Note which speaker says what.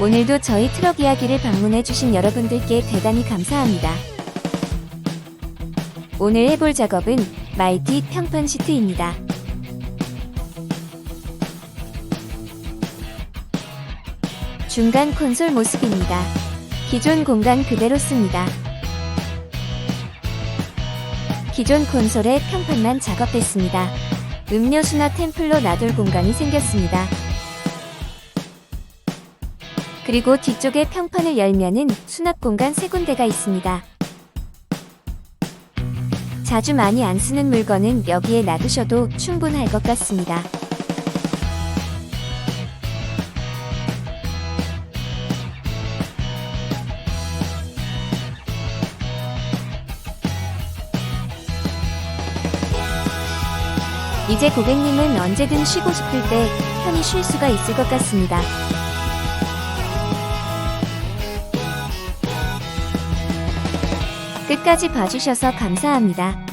Speaker 1: 오늘도 저희 트럭 이야기를 방문해주신 여러분들께 대단히 감사합니다. 오늘 해볼 작업은 마이티 평판 시트입니다. 중간 콘솔 모습입니다. 기존 공간 그대로 씁니다. 기존 콘솔에 평판만 작업했습니다. 음료수나 템플로 놔둘 공간이 생겼습니다. 그리고 뒤쪽에 평판을 열면은 수납 공간 세 군데가 있습니다. 자주 많이 안 쓰는 물건은 여기에 놔두셔도 충분할 것 같습니다. 이제 고객님은 언제든 쉬고 싶을 때 편히 쉴 수가 있을 것 같습니다. 끝까지 봐주셔서 감사합니다.